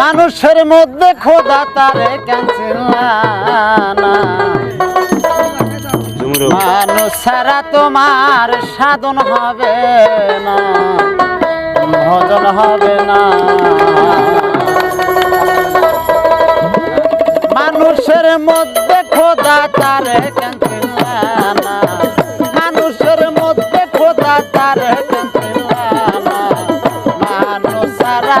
মানুষের মধ্যে খোদা তারে ক্যান্সেল মানুষ ছাড়া তোমার সাধন হবে না ভজন হবে না। মানুষের মধ্যে খোদা তারে ক্যান্সেল মানুষের মধ্যে খোদা তারে ক্যান্সেল মানুষ সারা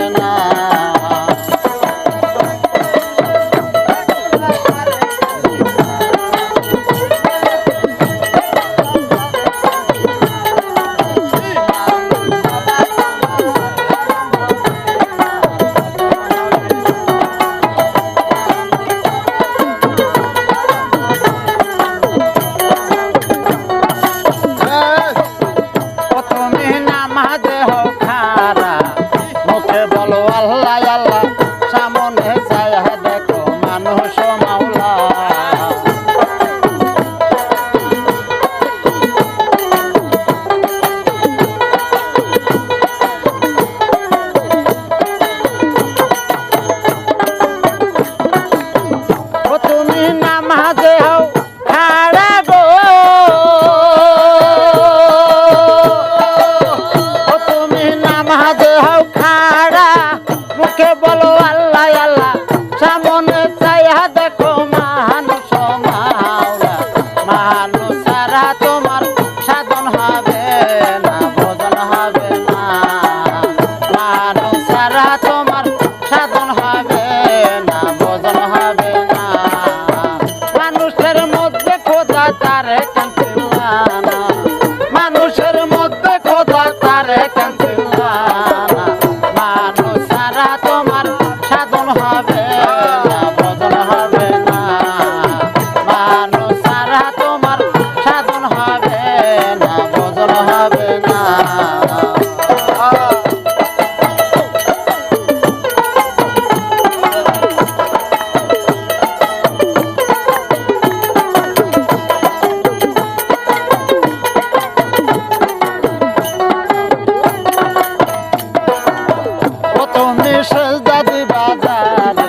তুমি সেজদা দিবা যারে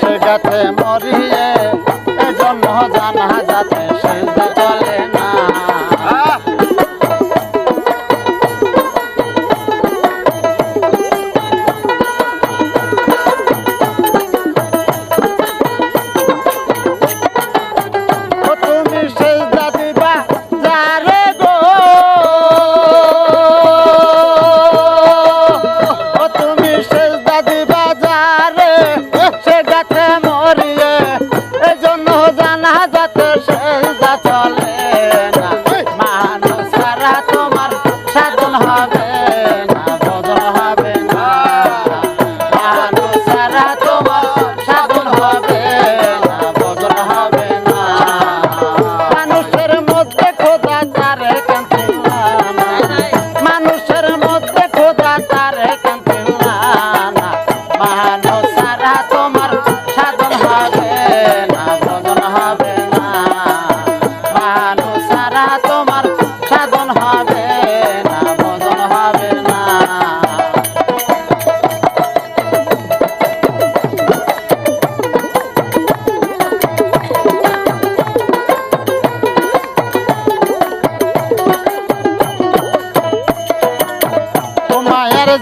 সে গাছে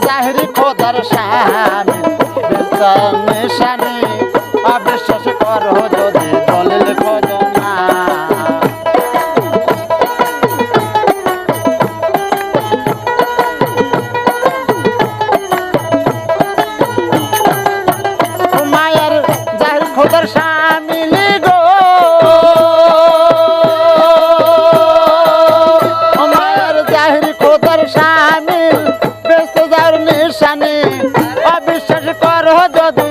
জাহরি খোদার শান। নিশানি অবিশ্বাস করো যদি দলিল খোঁজো না। রহ যত